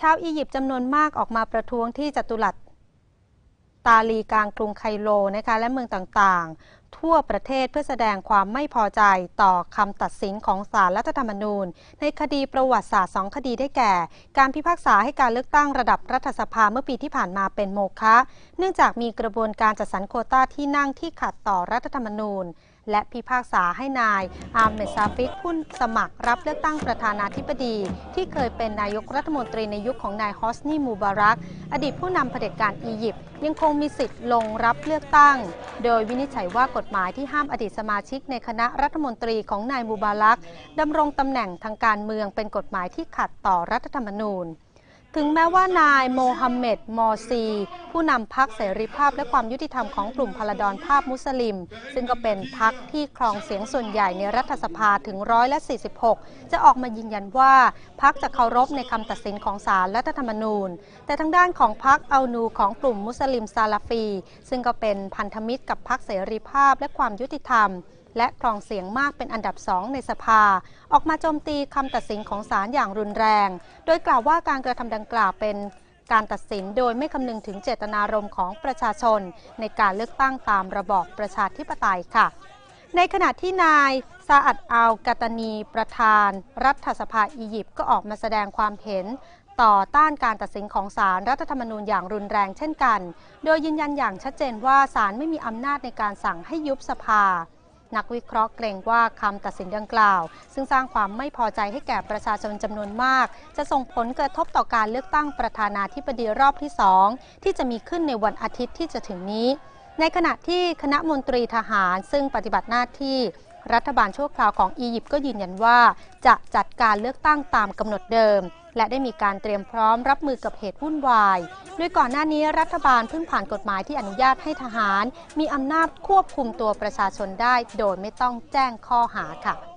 ชาวอียิปต์จำนวนมากออกมาประท้วงที่จัตุรัสตาลีกลางกรุงไคโลนะคะและเมืองต่างๆ ทั่วประเทศเพื่อแสดงความไม่พอใจต่อคำตัดสินของศาลรัฐธรรมนูญ ในคดีประวัติศาสตร์สองคดีได้แก่ การพิพากษาให้การเลือกตั้งระดับรัฐสภาเมื่อปีที่ผ่านมาเป็นโมฆะเนื่องจากมีกระบวนการจัดสรรโคต้าที่นั่งที่ขัดต่อรัฐธรรมนูญ และพิพากษาให้นายอาร์เมซาฟิกผู้สมัครรับเลือกตั้งประธานาธิบดี ที่เคยเป็นนายกรัฐมนตรีในยุคของนายฮอสนีมูบารัก อดีตผู้นำเผด็จการอียิปต์ยังคงมีสิทธิ์ลงรับเลือกตั้ง โดยวินิจฉัยว่ากฎหมายที่ห้ามอดีตสมาชิกในคณะรัฐมนตรีของนายมูบารักดำรงตำแหน่งทางการเมืองเป็นกฎหมายที่ขัดต่อรัฐธรรมนูญ ถึงแม้ว่านายโมฮัมเหม็ด มอซี ผู้นำพรรคเสรีภาพและความยุติธรรมของกลุ่มพลดรภาพมุสลิม ซึ่งก็เป็นพรรคที่ครองเสียงส่วนใหญ่ในรัฐสภาถึงร้อยละ 46 จะออกมายืนยันว่าพรรคจะเคารพในคำตัดสินของศาลรัฐธรรมนูญ แต่ทางด้านของพรรคอัลนูของกลุ่มมุสลิมซาลาฟี ซึ่งก็เป็นพันธมิตรกับพรรคเสรีภาพและความยุติธรรม และครองเสียงมากเป็นอันดับสองในสภา ออกมาโจมตีคำตัดสินของศาลอย่างรุนแรง โดยกล่าวว่าการกระทำดังกล่าวเป็นการตัดสินโดยไม่คำนึงถึงเจตนารมณ์ของประชาชน ในการเลือกตั้งตามระบอบประชาธิปไตยค่ะ ในขณะที่นายซาอัดอัลกาตานีประธาน รัฐสภาอียิปต์ก็ออกมาแสดงความเห็น ต่อต้านการตัดสินของศาลรรัฐธรรมนูญอย่างรุนแรงเช่นกัน โดยยืนยันอย่างชัดเจนว่าศาลไม่มีอำนาจในการสั่งให้ยุบสภา นักวิเคราะห์เกรงว่าคำตัดสินดังกล่าว ซึ่งสร้างความไม่พอใจให้แก่ประชาชนจำนวนมาก จะส่งผลกระทบต่อการเลือกตั้งประธานาธิบดีรอบที่สองที่จะมีขึ้นในวันอาทิตย์ที่จะถึงนี้ ในขณะที่คณะมนตรีทหารซึ่งปฏิบัติหน้าที่ รัฐบาลชั่วคราวของอียิปต์ก็ยืนยันว่า จะจัดการเลือกตั้งตามกำหนดเดิม และได้มีการเตรียมพร้อมรับมือกับเหตุวุ่นวายโดยก่อนหน้านี้รัฐบาลเพิ่งผ่านกฎหมายที่อนุญาตให้ทหาร มีอำนาจควบคุมตัวประชาชนได้ โดยไม่ต้องแจ้งข้อหาค่ะ